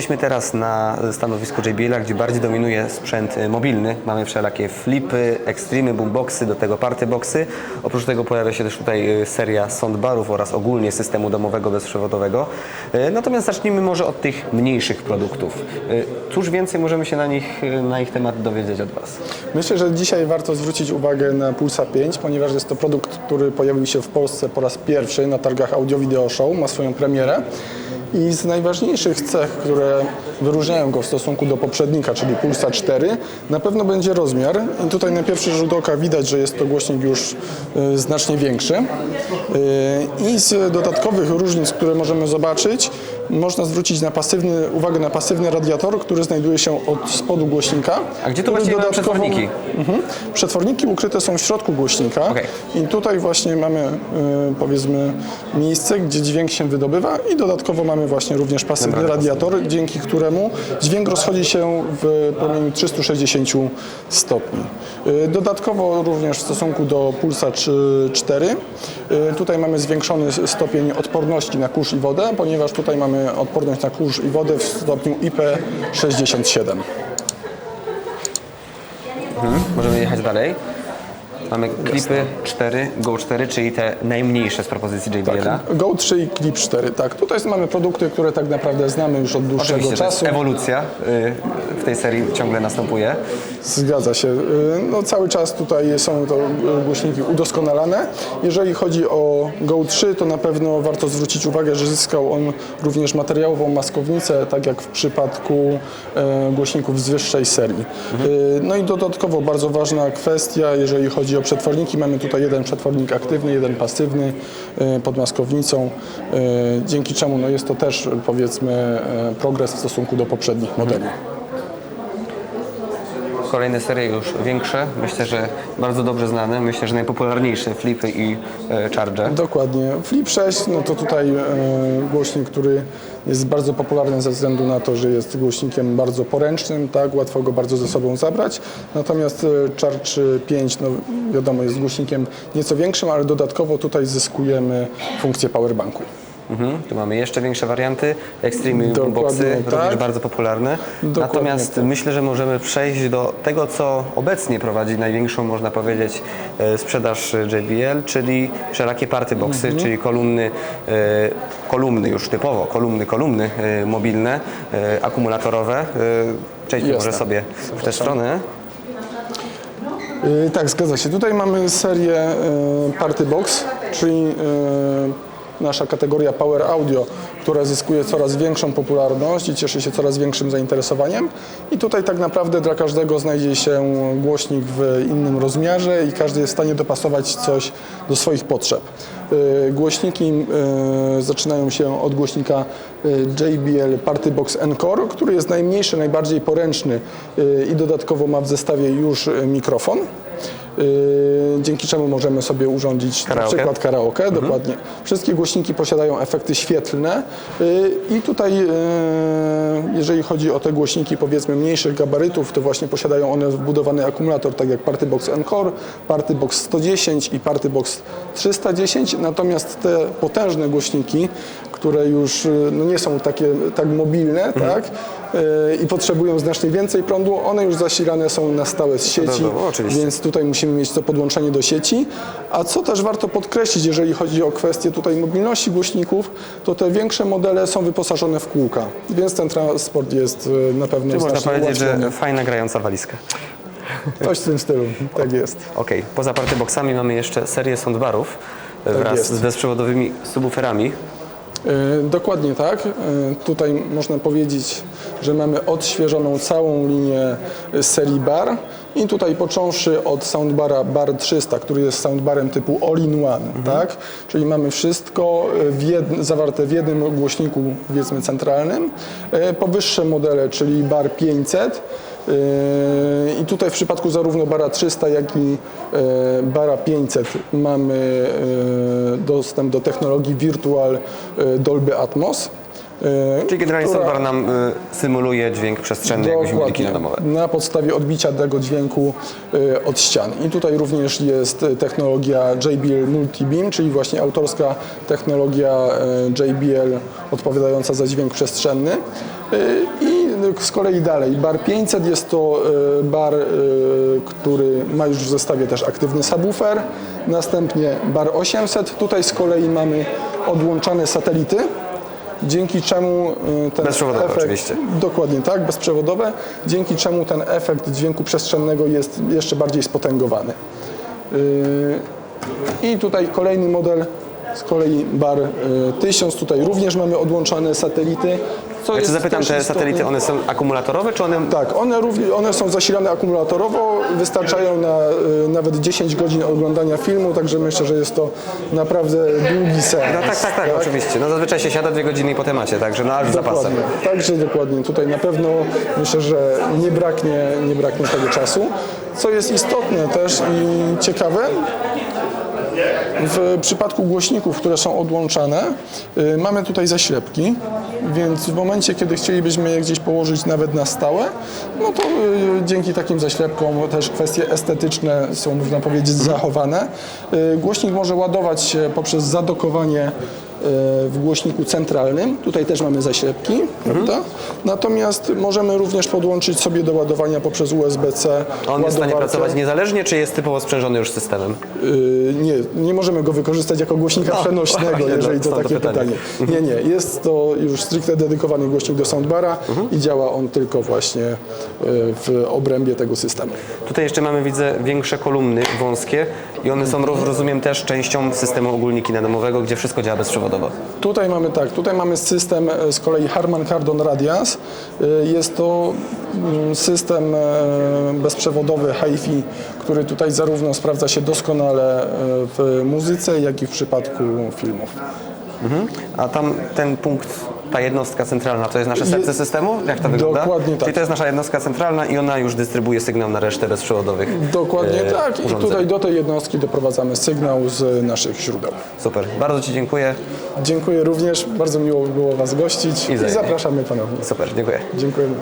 Jesteśmy teraz na stanowisku JBL, gdzie bardziej dominuje sprzęt y, mobilny. Mamy wszelakie flipy, extremy, boomboxy, do tego partyboxy. Oprócz tego pojawia się też tutaj y, seria soundbarów oraz ogólnie systemu domowego bezprzewodowego. Y, Natomiast zacznijmy może od tych mniejszych produktów. Cóż więcej możemy się na nich, na ich temat dowiedzieć od Was? Myślę, że dzisiaj warto zwrócić uwagę na Pulsa 5, ponieważ jest to produkt, który pojawił się w Polsce po raz pierwszy na targach Audio Video Show, ma swoją premierę. I z najważniejszych cech, które wyróżniają go w stosunku do poprzednika, czyli Pulsa 4, na pewno będzie rozmiar. I tutaj na pierwszy rzut oka widać, że jest to głośnik już y, znacznie większy. Y, I z dodatkowych różnic, które możemy zobaczyć, można zwrócić na pasywny, uwagę na pasywny radiator, który znajduje się od spodu głośnika. A gdzie tu właściwie mamy dodatkową- przetworniki? Mhm. Przetworniki ukryte są w środku głośnika Okej. i tutaj właśnie mamy y, powiedzmy miejsce, gdzie dźwięk się wydobywa i dodatkowo mamy właśnie również pasywny radiator, dzięki któremu dźwięk rozchodzi się w promieniu 360 stopni. Y, Dodatkowo również w stosunku do Pulsa 4 y, tutaj mamy zwiększony stopień odporności na kurz i wodę, ponieważ tutaj mamy odporność na kurz i wodę w stopniu IP67. Mhm. Możemy jechać dalej. Mamy klipy 4, Go 4, czyli te najmniejsze z propozycji JBL-a. Go 3 i Clip 4, tak. Tutaj mamy produkty, które tak naprawdę znamy już od dłuższego Oczywiście, że jest czasu. ewolucja y, w tej serii ciągle następuje. Zgadza się. Y, No, cały czas tutaj są to y, głośniki udoskonalane. Jeżeli chodzi o Go 3, to na pewno warto zwrócić uwagę, że zyskał on również materiałową maskownicę, tak jak w przypadku e, głośników z wyższej serii. Y, No i dodatkowo bardzo ważna kwestia, jeżeli chodzi o przetworniki. Mamy tutaj jeden przetwornik aktywny, jeden pasywny y, pod maskownicą, y, dzięki czemu no, jest to też powiedzmy e, progres w stosunku do poprzednich modeli. Kolejne serie już większe, myślę, że bardzo dobrze znane, myślę, że najpopularniejsze flipy i e, charge. Dokładnie. Flip 6 no to tutaj e, głośnik, który jest bardzo popularny ze względu na to, że jest głośnikiem bardzo poręcznym, tak, łatwo go bardzo ze sobą zabrać. Natomiast e, Charge 5, no wiadomo, jest głośnikiem nieco większym, ale dodatkowo tutaj zyskujemy funkcję powerbanku. Mhm. Tu mamy jeszcze większe warianty, Extreme Dokładnie Boxy, tak. również bardzo popularne. Dokładnie Natomiast tak. myślę, że możemy przejść do tego, co obecnie prowadzi największą, można powiedzieć, e, sprzedaż JBL, czyli wszelakie party boxy, Mhm. czyli kolumny, e, kolumny już typowo, kolumny, kolumny e, mobilne, akumulatorowe. Przejdźmy Jasne. może sobie w tę stronę. Tak, zgadza się. Tutaj mamy serię Party Box, czyli nasza kategoria Power Audio, która zyskuje coraz większą popularność i cieszy się coraz większym zainteresowaniem. I tutaj tak naprawdę dla każdego znajdzie się głośnik w innym rozmiarze i każdy jest w stanie dopasować coś do swoich potrzeb. Yy, Głośniki yy, zaczynają się od głośnika yy, JBL Party Box Encore, który jest najmniejszy, najbardziej poręczny i dodatkowo ma w zestawie już mikrofon. Yy, dzięki czemu możemy sobie urządzić Karaoke? na przykład karaoke, dokładnie. Wszystkie głośniki posiadają efekty świetlne yy, i tutaj yy, jeżeli chodzi o te głośniki powiedzmy mniejszych gabarytów, to właśnie posiadają one wbudowany akumulator, tak jak Party Box Encore, Party Box 110 i Party Box 310, natomiast te potężne głośniki, które już no nie są takie tak mobilne, tak, yy, i potrzebują znacznie więcej prądu, one już zasilane są na stałe z sieci, Standardowo, oczywiście. więc tutaj musimy mieć to podłączenie do sieci. A co też warto podkreślić, jeżeli chodzi o kwestię tutaj mobilności głośników, to te większe modele są wyposażone w kółka, więc ten transport jest e, na pewno Czy można powiedzieć, że fajna grająca walizka. Coś w tym stylu, tak jest. Okej, poza party boxami mamy jeszcze serię soundbarów e, wraz Tak jest. z bezprzewodowymi subwooferami. E, Dokładnie tak. Tutaj można powiedzieć, że mamy odświeżoną całą linię serii bar i tutaj począwszy od soundbara Bar 300, który jest soundbarem typu all-in-one, tak? Czyli mamy wszystko e, w jed, zawarte w jednym głośniku, powiedzmy centralnym. E, Powyższe modele, czyli Bar 500, Yy, I tutaj w przypadku zarówno bara 300, jak i e, bara 500 mamy e, dostęp do technologii Virtual e, Dolby Atmos. E, Czyli generalnie która- soundbar nam y, symuluje dźwięk przestrzenny, jak byśmy mieli kino domowe. na podstawie odbicia tego dźwięku y, od ścian. I tutaj również jest technologia JBL Multibeam, czyli właśnie autorska technologia y, JBL odpowiadająca za dźwięk przestrzenny. Y, I z kolei dalej, bar 500 jest to y, bar, y, który ma już w zestawie też aktywny subwoofer. Następnie bar 800, tutaj z kolei mamy odłączane satelity, dzięki czemu y, ten Bezprzewodowe efekt, oczywiście. Dokładnie tak, bezprzewodowe, dzięki czemu ten efekt dźwięku przestrzennego jest jeszcze bardziej spotęgowany. Yy, I tutaj kolejny model, z kolei bar y, 1000, tutaj również mamy odłączane satelity. Co Ja jest czy zapytam, też te istotne. satelity, one są akumulatorowe, czy one... Tak, one, równie, one są zasilane akumulatorowo, wystarczają na y, nawet 10 godzin oglądania filmu, także myślę, że jest to naprawdę długi seans. No tak, tak, tak, oczywiście. No zazwyczaj się siada dwie godziny i po temacie, także no aż z zapasem. Dokładnie. Także dokładnie. Tutaj na pewno myślę, że nie braknie, nie braknie tego czasu. Co jest istotne też i ciekawe, w przypadku głośników, które są odłączane, y, mamy tutaj zaślepki, więc w momencie, kiedy chcielibyśmy je gdzieś położyć nawet na stałe, no to y, dzięki takim zaślepkom też kwestie estetyczne są, można powiedzieć, zachowane. Y, Głośnik może ładować się poprzez zadokowanie w głośniku centralnym. Tutaj też mamy zaślepki, prawda? Natomiast możemy również podłączyć sobie do ładowania poprzez USB-C On jest w stanie ładowarkę. pracować niezależnie, czy jest typowo sprzężony już systemem? Yy, nie, nie możemy go wykorzystać jako głośnika No, przenośnego, właśnie, no, jeżeli to stąd to takie pytanie. pytanie. Nie, nie, jest to już stricte dedykowany głośnik do soundbara Mhm. i działa on tylko właśnie yy, w obrębie tego systemu. Tutaj jeszcze mamy, widzę, większe kolumny wąskie i one są, roz- rozumiem, też częścią systemu ogólniki nadomowego, gdzie wszystko działa bezprzewodowo. Tutaj mamy tak, tutaj mamy system e, z kolei Harman Kardon Radias. E, Jest to mm, system e, bezprzewodowy HiFi, który tutaj zarówno sprawdza się doskonale w muzyce, jak i w przypadku filmów. A tam ten punkt, ta jednostka centralna, to jest nasze serce systemu? Jak to wygląda? Dokładnie tak. Czyli to jest nasza jednostka centralna i ona już dystrybuuje sygnał na resztę bezprzewodowych Dokładnie e, tak. I urządzeń. tutaj do tej jednostki doprowadzamy sygnał z naszych źródeł. Super, bardzo Ci dziękuję. Dziękuję również. Bardzo miło było Was gościć i, wzajemnie. zapraszamy ponownie. Super, dziękuję. Dziękujemy.